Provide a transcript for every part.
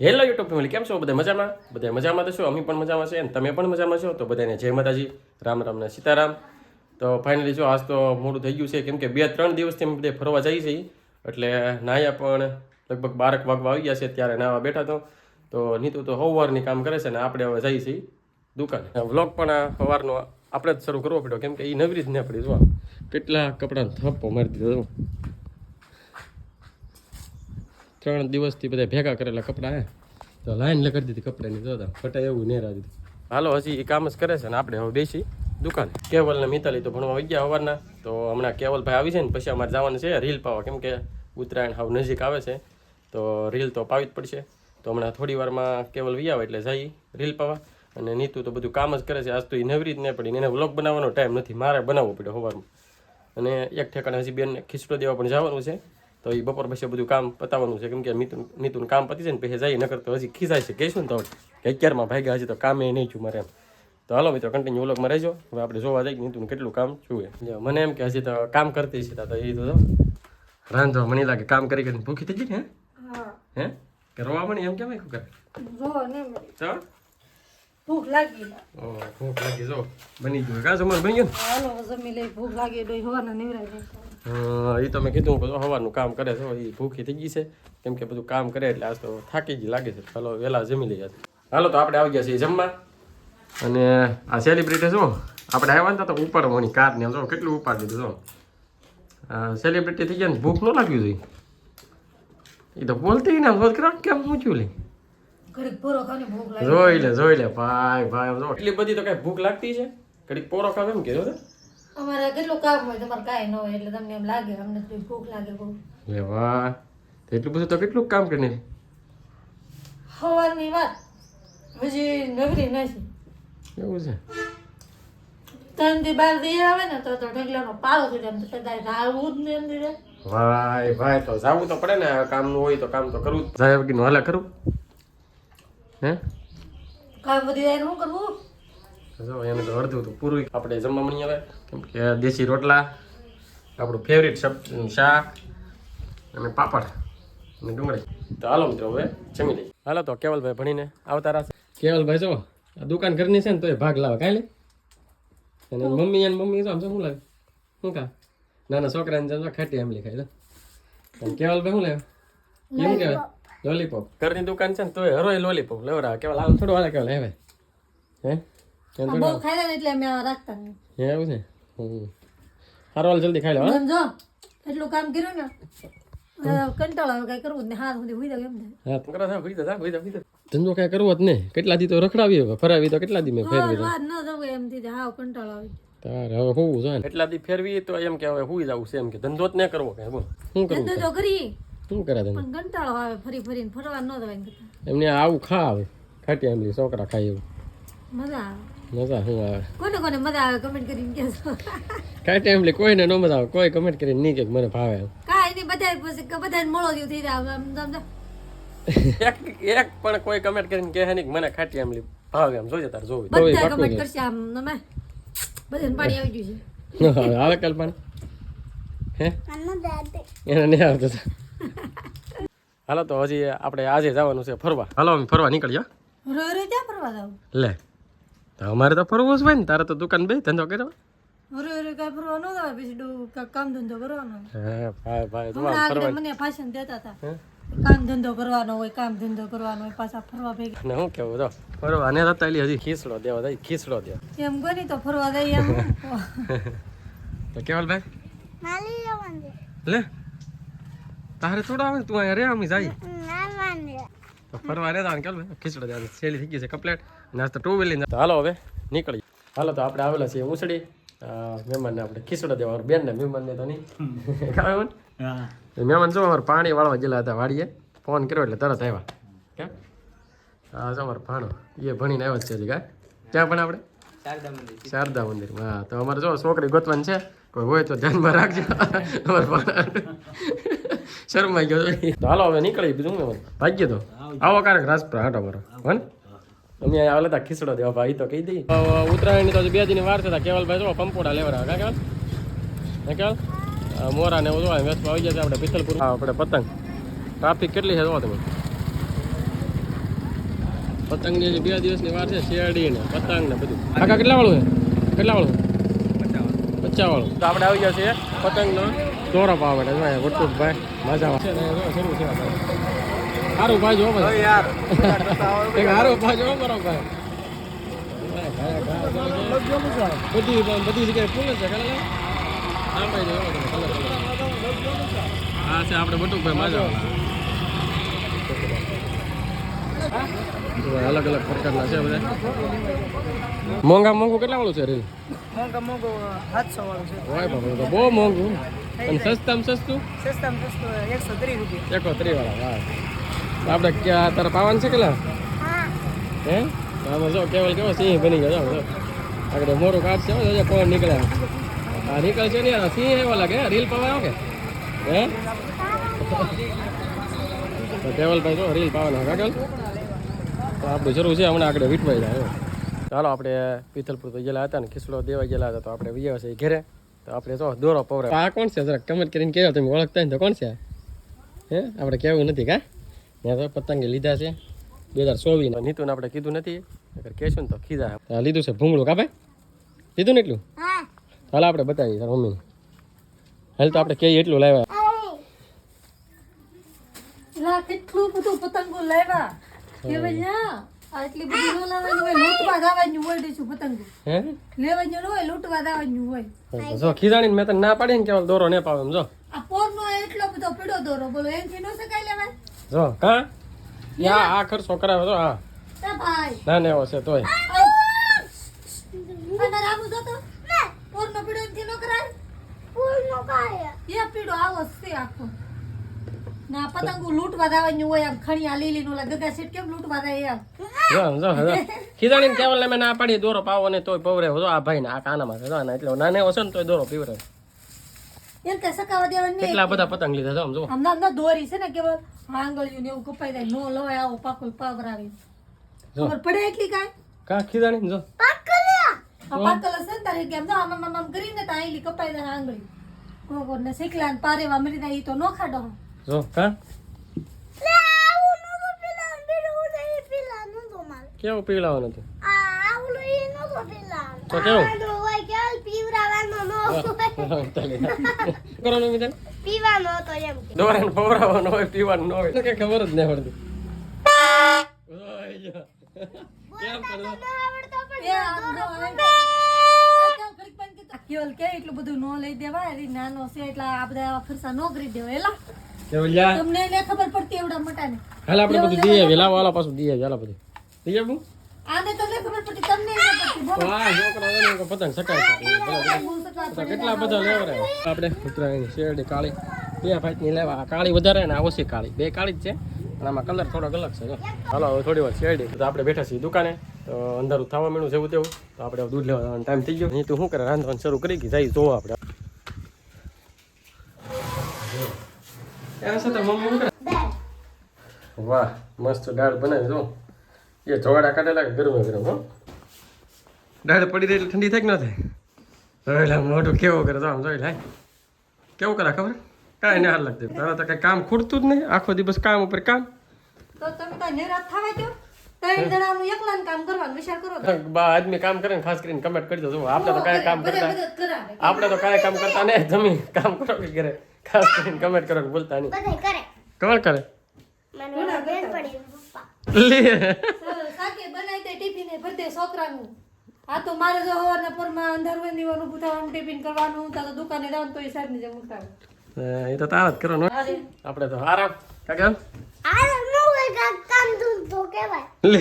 Hello YouTube family કેમ છો? બધા મજામાં? બધા મજામાં તો છો અમે પણ મજામાં છે અને તમે પણ મજામાં છો? તો બધાને જય માતાજી. રામ રામ ને સીતારામ. તો ફાઇનલી જો આજ તો મોડું થઈ ગયું છે, કેમ કે બે ત્રણ દિવસથી અમે બધે ફરવા જઈએ છીએ. એટલે નાયા પણ લગભગ બારક વાગવા આવી ગયા છે, ત્યારે નાવા બેઠા તો. તો નીતુ તો સવારની કામ કરે છે ને આપણે હવે જઈએ છીએ દુકાને. વ્લોગ પણ સવારનો આપણે જ શરૂ કરવો પડ્યો, કેમ કે એ નવરી જ ન પડી, જો કેટલા કપડાં થપ્પો મારી દીધો. ત્રણ દિવસથી બધા ભેગા કરેલા કપડાં, હે? તો લાઈન લગાડી દીધી કપડાની જોતા ફટાય એવું નેરા દીધું. હાલો, હજી એ કામ જ કરે છે ને આપણે હવે બેસી દુકાન. કેવલ ને મિતાલી તો ભણવા આવી ગયા સવારના તો હમણાં કેવલભાઈ આવી છે ને, પછી અમારે જવાનું છે રીલ પાવા. કેમ કે ઉત્તરાયણ હાવ નજીક આવે છે, તો રીલ તો પાવી જ પડશે. તો હમણાં થોડી વારમાં કેવલ વી આવે એટલે જઈ રીલ પાવા. અને નીતુ તો બધું કામ જ કરે છે. આજ તો એ નવરી જ નહીં પડી એને વ્લોગ બનાવવાનો ટાઈમ નથી. મારે બનાવવો પડ્યો સવારમાં અને એક ઠેકાણે હજી બેનને ખીચડો દેવા પણ જવાનું છે. તો એ બપોર પછી બધું કામ પતાવવાનું છે. કેમ કે મિતુન મિતુન કામ પતી છે ને પછી જાય નકર તો હજી ખીજાય છે. કહેશું ને તો કે અગિયારમાં ભાગ્યા હજી તો કામે નહીં છું મારે એમ. તો હાલો મિત્રો કન્ટિન્યુ વ્લોગમાં રહેજો. હવે આપણે જોવા જઈએ મિતુન કેટલું કામ જુએ. મને એમ કે હજી તો કામ કરતી છે તો એ તો રાંધો મને લાગે કામ કરી કરીને ભૂખી થઈ ગઈ ને હા? હે. કરવા મને એમ કેમ કરે? જો તો? ભૂખ લાગી ઓ ભૂખ લાગી જો. બની ગયું. કા જમવાનું બની ગયું હાલો જમી લઈ. ભૂખ લાગી ડોઈ હવાના નિવરાય જાય એ તો મેં કીધું બધું સવારનું કામ કરે છે એ ભૂખી થઈ ગઈ છે. કેમ કે બધું કામ કરે એટલે આજ તો થાકી જ લાગે છે. ચાલો વહેલા જમી લઈએ. હાલો તો આપણે આવી ગયા છીએ જમવા. અને આ સેલિબ્રિટી શું આપણે આવ્યા ને તો ઉપર મોની કાર ને જો કેટલું ઉપાડ દીધું જો સેલિબ્રિટી થઈ ગયા ને ભૂખ ન લાગ્યું જોઈએ. એ તો બોલતી ને રોજ કરો કેમ પૂછ્યું લે? જોઈ લે જોઈ લે ભાઈ ભાઈ એટલી બધી તો કઈ ભૂખ લાગતી છે? ઘડીક પોરો ખાવ એમ કીધું અમારે કેટલું કામ હોય તમારે કાંઈ ન હોય એટલે તમને એમ લાગે અમને તો ભૂખ લાગે બહુ. લે વાહ. એટલું બધું તો કેટલું કામ કરીને? સવારની વાત. હજી નવરી નથી. એવું છે? ત્રણથી બાર દી આવે ને તો તો ઢગલાનો પાળો થઈ જાય. કદાચ રાવું જ નહીં અંદર. ભાઈ ભાઈ તો જાવું તો પડે ને કામનું હોય તો કામ તો કરવું જાય વગરનું હાલે કરું? હે? કામ બધી જાય હું શું કરવું? જો એને તો અડધું તો પૂરું આપણે જમવા મળી આવે કેમ કે દેશી રોટલા આપણું ફેવરિટ શાક અને પાપડ અને ડુંગળી. તો હાલો મિત્રો હવે જમી લઈએ. હાલો તો કેવલભાઈ ભણીને આવતા રહેશે. કેવલભાઈ જો આ દુકાન ઘરની છે ને તોય ભાગ લાવે. કાંઈ લે અને મમ્મી અને મમ્મી જો આમ શું લાવે? શું કા? નાના છોકરાને જો ખાટી આંબલી ખાય તો અને કેવલભાઈ શું લાવે કેમ કહેવાય લોલીપોપ ઘરની દુકાન છે ને તોય હરોય લોલીપોપ લેવરા કેવલ આમ થોડું હાલે કેવલ હવે. હે? એમ બહુ ખાઈ લે એટલે અમે રાખતા નહીં. એવું છે. હાલ જલ્દી ખાઈ લો? એટલું કામ કર્યું ને કંટાળો આવે કઈ કરવું જ નહીં. હાથ સુધી હુઈ એમ હા. જા. ધંધો કઈ કરવો જ નહીં. કેટલા દી તો રખડાવી હવે ફરાવી તો કેટલા દી મેં ફેરવી વાર વાર ન જવું એમ થી હાવ કંટાળો આવે. તારે હવે હોવું જોઈએ એટલા દી ફેરવી તો એમ કે હવે હુઈ જવું છે એમ કે. ધંધો જ ન કરવો કે બોલ. શું કરવું ધંધો કરી શું કરે ધંધો? કંટાળો આવે ફરી ફરીને ફરવા ન જવાય એમને આવું ખા આવે ખાટી આંબલી છોકરા ખાય એવું મજા આવે. મજા શું આવે? કોને કોને મજા આવે કમેન્ટ કરીને કહેજો. ટાઈમ લે કોઈને ન મજા આવે કોઈ કમેન્ટ કરીને નહીં કે મને ભાવે. કાંઈ નહીં બધા પછી બધાને મળો જેવું થઈ જાય. આમ સમજો એક એક પણ કોઈ કમેન્ટ કરીને કહે નહીં કે મને ખાટી આમલી ભાવે એમ. જોજે તાર જોવી. બધા કમેન્ટ કરશે આમ તમે બધાને પાણી આવી ગયું છે. આવે કાલ પણ હે? એને નહીં આવતું હાલો તો હજી આપણે આજે જવાનું છે ફરવા. હાલો અમે ફરવા નીકળ્યા રોય રોય ક્યાં ફરવા જાવ? લે. અમારે તો ફરવું જ હોય ને તારે તો દુકાન બે ધંધો કર્યો? રોય રોય કાંઈ ફરવા ન જવાય પછી કામ ધંધો કરવાનો. હે ભાઈ ભાઈ તું હમણાં આમ આગળ મને ભાષણ દેતા હતા. કામ ધંધો કરવાનો હોય કામ ધંધો કરવાનો હોય પાછા ફરવા ભેગા. કેવું ફરવા ને જતા હજી ખીસડો દેવા જાય ખીસડો દે એમ કોની તો ફરવા જઈએ એમ. તો કેવલ ભાઈ? લે તારે થોડા આવે તું અહીંયા રે અમે જાય. ફરવા રહેતા ને કેવલ ખીચડો સેલી થઈ ગઈ છે કમ્પ્લેટ. ના તો ટુ તો હાલો હવે નીકળી હાલો તો આપણે આવેલા છીએ ઉસડી મહેમાનને આપણે ખીસડો દેવા બેન ને મહેમાનને તો નહીં. કાંઈ મહેમાન શું અમારે પાણી વાળવા ગયેલા હતા વાડીએ. ફોન કર્યો એટલે તરત આવ્યા. કેમ? હા જો અમારો ભાણો. એ ભણીને આવ્યો છે હજી કાંઈ ક્યાં પણ આપણે? શારદા મંદિર. હા તો અમારે જો છોકરી ગોતવાની છે. કોઈ હોય તો ધ્યાનમાં રાખજો. અમારે શરમાઈ ગયો હાલો હવે નીકળી બીજું ભાગ્ય તો. આવો કારક રાજપુરા હાટો બરો હો ને? અમે અહીંયા આવેલા હતા ખીસડો દેવા ભાઈ તો કહી દઈ. ઉત્તરાયણની તો બે દિન વાર થતા કેવલભાઈ જો પંપોડા લેવરા કા કેવલ? હે કેવલ? મોરા ને જોવા વેસ્ટ આવી છે આપણે પિથલપુર આપણે પતંગ. ટ્રાફિક કેટલી છે જોવો તમે. પતંગની હજી બે દિવસની વાર છે શેરડી ને પતંગ ને બધું. કાકા કેટલા વાળું છે? કેટલા વાળું? પચાસ વાળું તો આપણે આવી ગયા છીએ. પતંગનો. દોરો પાવા માટે જો વટુકભાઈ મજા છે શરૂ છે સારું ભાઈ જો ભાઈ. યાર એક હારો ભાઈ જો મારો ભાઈ. બધી બધી જગ્યાએ ફૂલ છે કલર? કલર છે આપણે બટુક ભાઈ મજા અલગ અલગ પ્રકારના છે બધા. મોંઘા મોંઘું કેટલા વાળું છે રેલ? મોંઘા મોંઘું સાતસો વાળું છે. બાપા બહુ મોંઘું. અને સસ્તામાં સસ્તું? સસ્તામાં સસ્તું એકસો ત્રીસ રૂપિયા. એકસો ત્રીસ વાળા વાહ. આપણે ક્યાં તારે પાવાનું છે કેલા હે. આમાં જો કેવલ કેવો સિંહ બની ગયો જો આગળ મોરું કાઢ છે જો કોણ નીકળે આ નીકળશે છે ને આ સિંહ એવો લાગે રીલ પાવા આવો? કે હે? તો કેવલભાઈ જો રીલ પાવાના કાગળ તો આપણે જરૂર છે હમણાં આગળ વીટવાઈ જાય ચાલો આપણે પિથલપુર તો ગયેલા હતા ને ખીસડો દેવા ગયેલા હતા તો આપણે વિયા છે ઘેરે. તો આપણે જો દોરો પવરે આ કોણ છે જરાક કમેન્ટ કરીને કહેજો તમે ઓળખતા ને તો કોણ છે? હે? આપણે કહેવું નથી કા? ત્યાં તો પતંગે લીધા છે બે હજાર ચોવીસ નીતુને આપણે કીધું નથી. અગર કહેશું ને તો ખીધા લીધું છે. ભૂંગળું કા ભાઈ? લીધું ને એટલું? હાલ આપણે બતાવીએ તાર મમ્મીને. હાલ તો આપણે કહીએ એટલું લાવ્યા. કેટલું બધું પતંગો લાવ્યા. કેવાય ના બધી નો લાવવાની હોય લૂંટવા દાવાનું હોય દેશું પતંગો. હે? લેવાનું હોય લૂંટવા દાવાનું હોય. જો ખીજાણીને મેં તને ના પાડી ને દોરો ને પાવે જો. આ પોરનો એટલો બધો પીડો દોરો બોલો એનથી નો શકાય લેવાય જો કા? યા આ ખર્ચો કરાવે તો હા. તા ભાઈ. ના ને છે તોય. નો ના પતંગો લૂંટવા દાવાનું હોય આમ ખણી આ લીલી નું ગગા શેઠ કેમ લૂંટવા દે એમ? જો જો ખીજાણી કેવલ મેં ના પાડી દોરો પાવો ને તોય પવરે. જો આ ભાઈ ને આ કાનામાં છે. એટલે નાને હશે ને તોય દોરો પીવરે. એમ તે સકાવા દેવાની કેટલા બધા પતંગ લીધા જો આમ જો. ના ના દોરી છે ને કેવલ આંગળીયું ને એવું કપાઈ જાય. નો લવાય આવો પાકું પાવરાવી ખબર પડે એટલી કાંઈ? કા ખીદાણી જો. આ પાકલ છે ને તારે કેમ આમ આમ આમ કરીને તો આઈલી કપાઈ જાય આંગળી. કોકોર ને શીખલા ને પારેવા મરી જાય ઈ તો નો ખાડો જો કા? કેવું પીવડાવવાનું હતું તો કેવું? કરવાનું મિત્ર પીવાનો હતો એમ દોરાને પવરાવવાનું હોય પીવાનું ન હોય. તો કઈ ખબર જ નહીં પડતી. કેમ પણ જો? એ આમ જો આ કેમ ઘડીક પણ કે એટલું બધું નો લઈ દેવાય નાનો છે એટલે આ બધા ખર્ચા નો કરી દેવાય. એલા તમને ને ખબર પડતી એવડા મોટા ને હાલ આપણે બધું દઈએ વેલા વાલા પાછું દઈએ વેલા બધું દઈએ બુ આને તમને પતંગ સકાય તો કેટલા બધા લેવરે આપણે ઉત્તરાયણ શેરડી કાળી બે ભાતની લેવા કાળી વધારે આ ઓછી કાળી બે કાળી જ છે અને આમાં કલર થોડોક અલગ છે હાલો હવે થોડી વાર શેરડી તો આપણે બેઠા છીએ દુકાને તો અંધારું થવા માંડ્યું જેવું તેવું તો આપણે દૂધ લેવા ટાઈમ થઈ ગયો નહીં તો શું કરે રાંધવાનું શરૂ કરી કે જાય જોવા આપણે એના સાથે વાહ, મસ્ત દાળ બનાવી, જો. એ જોવાડા કાઢેલા ગરમે ગરમ, હો? દાળ પડી રહી એટલે ઠંડી થાય કે ન થાય. એટલે મોટું મોઢું કેવું કરે તો આમ જોઈ લે. કેવું કરે ખબર? કાંઈ નહીં હાલ લાગતી તારા તો કઈ કામ ખૂટતું જ નહીં. આખો દિવસ કામ ઉપર કામ. તો તમે તો નિરાશ થવા દો ત્રણ જણાનું એકલાનું કામ કરવાનું વિચાર કરો બા આદમી કામ કરે ને ખાસ કરીને કમેન્ટ કરી દો. આપણે તો કાંઈ કામ કરતા આપણે તો કાંઈ કામ કરતા નહીં. તમે કામ કરો કે ઘરે? ખાસ કરીને કમેન્ટ કરો ભૂલતા નહીં. બધાય કરે. કોણ કરે? મને બેન પડી પપ્પા. લે. બનાવી દે ટિફિન ભરી દે છોકરાનું. આ તો મારે જો હવારના પરમાં અંધારું હોય ને ઊભું થવાનું ટિફિન કરવાનું તો દુકાને જવાનું તો એ સાહેબને જેમ ઉઠાવે એ તો તારા જ કરવાનો. આપણે તો આરામ. કાકા? આરામ નો હોય કામ ધંધો કહેવાય? લે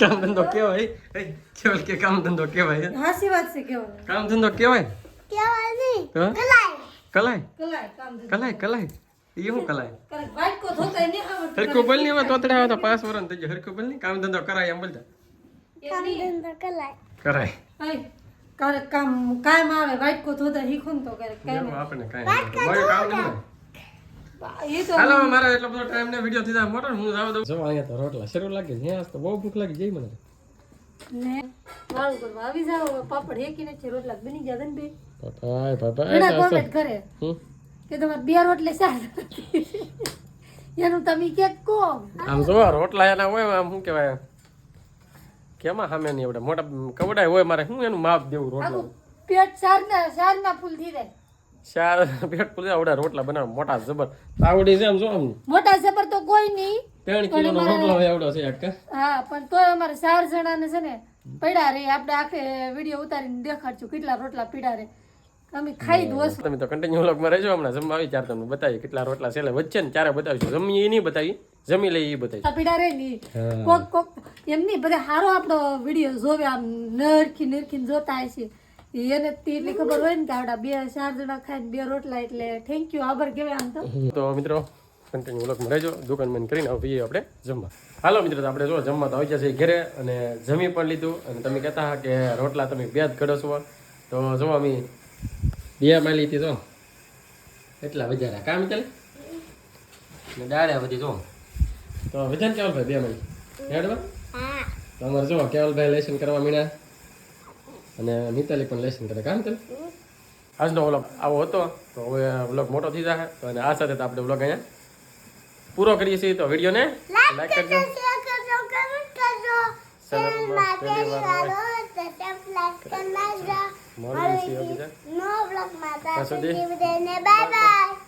કામ ધંધો કેવાય એ કેવલ કે કામ ધંધો કેવાય હાસી વાત છે કેવું કામ ધંધો કેવાય કહેવાય નહીં. કલાય. કલાય? કલાય કામ ધંધો. કલાય કલાય. એ શું કલાય? બાઈક કો ધોતા નહીં આવડતું. હરકો બોલની તોતડે આવે તો પાંચ વર્ષ થઈ ગયો હરખું બોલની કામ ધંધો કરાય એમ બોલતા. કલાય કરાય. આય, કામ કામ આવે વાટકો ધોતા શીખું ને તો ક્યારેક કાંઈ એવું કાંઈ નથી. કામ નહીં હોય. નહીં. એ તો હાલો મારે એટલો બધો ટાઈમ ને વીડિયો થી મોટો હું જાવ દઉં. જો અહીંયા તો રોટલા શરૂ લાગે છે. આજ તો બહુ ભૂખ લાગી જઈ મને. ને વાળું કરવા આવી પાપડ હેકીને છે રોટલા બની ગયા ને બે. કોમેન્ટ કરે કે તમારે બે રોટલે શાક એનું તમે ક્યાંક કહો. આમ જો રોટલા એના હોય આમ શું કહેવાય? કેમાં સામે નહીં એવડા? મોટા કવડાય હોય મારે શું એનું માપ દેવું રોટલા? પેટ સારના સારના ફૂલ થઈ જાય. ચાર પેટ ફૂલ આવડા રોટલા બનાવ મોટા જબર. આવડી છે આમ જો આમ? મોટા જબર તો કોઈ નહીં ત્રણ કિલો નો રોટલો હોય આવડો છે એક હા પણ તોય અમારે ચાર જણાને છે ને પડ્યા રે. આપણે આખે વીડિયો ઉતારીને દેખાડશું કેટલા રોટલા પીડા રે. અમે ખાઈ દોસ તમે તો કન્ટિન્યુ વ્લોગમાં રહેજો હમણાં જમવા આવી ત્યારે તમને બતાવી કેટલા રોટલા છે. એટલે વચ્ચે ને ત્યારે બતાવીશું. જમી એ નહીં બતાવી જમી લઈ એ બતાવી પીડા રે ની કોક કોક એમ નહીં બધા હારો આપણો વીડિયો જોવે આમ નરખી નરખી જોતા હશે એને એટલી ખબર હોય ને કે આવડા બે ચાર જણા ખાઈને બે રોટલા એટલે થેન્ક યુ આભાર કેવાય આમ તો. તો મિત્રો કન્ટિન્યુ વ્લોગમાં રહેજો. દુકાન બંધ કરીને આવીએ આપણે જમવા. હાલો મિત્રો આપણે જો જમવા તો આવી જશે ઘરે અને જમી પણ લીધું. અને તમે કહેતા હા કે રોટલા તમે બે જ ઘડો છો. તો જો અમે બે માલી હતી જો એટલા વધારે. કામ ચાલે? ને દાળે બધી જો. તો વિધાન કેવલભાઈ બે માલી હેડવા તમારે જો કેવલભાઈ લેસન કરવા મીણા. અને મિતાલી પણ લેસન કરે કામ ચાલે? આજનો વ્લોગ આવો હતો તો હવે વ્લોગ મોટો થઈ જશે તો અને આ સાથે તો આપણે વ્લોગ અહીંયા પૂરો કરીએ છીએ. તો વિડીયોને લાઈક કરજો મળીએ છીએ બીજા. ત્યાં સુધી. Bye bye